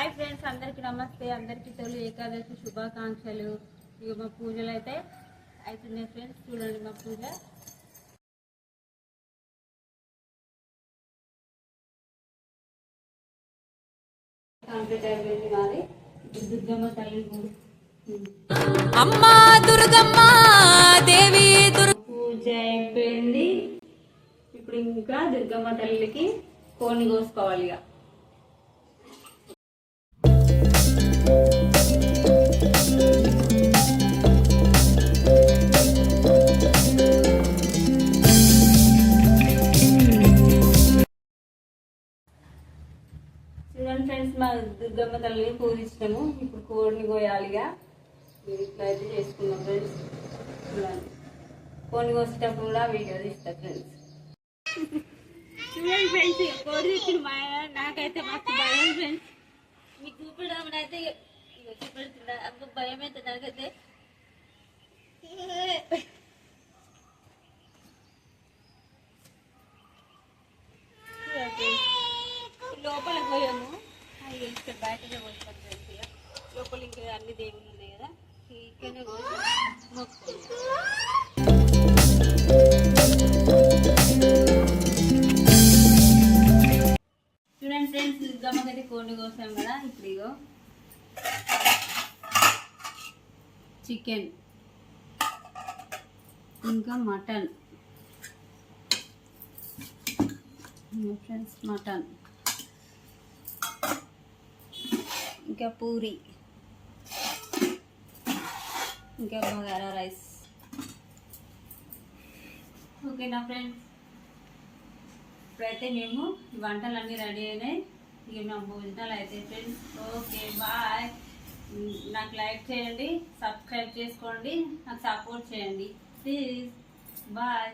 Hi friends అందరికి నమస్తే. అందరికి తొలి ఏకాదశి శుభాకాంక్షలు. ఇక మా పూజలు అయితే అవుతున్నాయి ఫ్రెండ్స్. చూడండి మా పూజ. కంప్లీట్ అయిపోయింది మాది. ఇప్పుడు దుర్గమ్మ తల్లి గు- అమ్మా దుర్గమ్మ దేవి దుర్గ పూజ అయిపోయింది. ఇప్పుడు ఇంకా దుర్గమ్మ తల్లికి కోడిని కోసుకోవాలి ఇక. చూడండి ఫ్రెండ్స్ మా దుర్గమ్మ తల్లిని పూజించినాము ఇప్పుడు కోడిని కోయాలిగా. మీరు ఇట్లా అయితే చేసుకున్నాం ఫ్రెండ్స్. చూడండి. కోడిని కోసేటప్పుడు కూడా వీడియో తీస్తా ఫ్రెండ్స్. చూడండి ఫ్రెండ్స్ కోడి తెచ్చిన మా నాకైతే మస్తు భయం ఫ్రెండ్స్. మీకు చూపడం అయితే చూపెడుతుందా? చూపెడుతున్నా భయం అయితే నాకైతే చూడండి friends. లోపల పోయాము తెలిస్తే బయటనే పోతాం లోపల ఇంకా అన్ని దేవుళ్ళు ఉన్నాయి కదా ఇక్కడనే పోసి మొక్కుకుంటాం. చూడండి ఫ్రెండ్స్ దుర్గమ్మకైతే కోడిని కోసాం కదా ఇప్పుడు ఇగో. చికెన్ ఇంకా మటన్. Friends mutton. ఇంకా పూరి. ఇంకా బగారా రైస్. ఓకేనా ఫ్రెండ్స్ ఇప్పుడైతే మేము వంటలన్నీ రెడీ అయినాయి. ఇక మా భోజనాలు అయితే ఫ్రెండ్స్. Okay bye. నాకు లైక్ చేయండి సబ్స్క్రైబ్ చేసుకోండి నాకు సపోర్ట్ చేయండి. Please bye.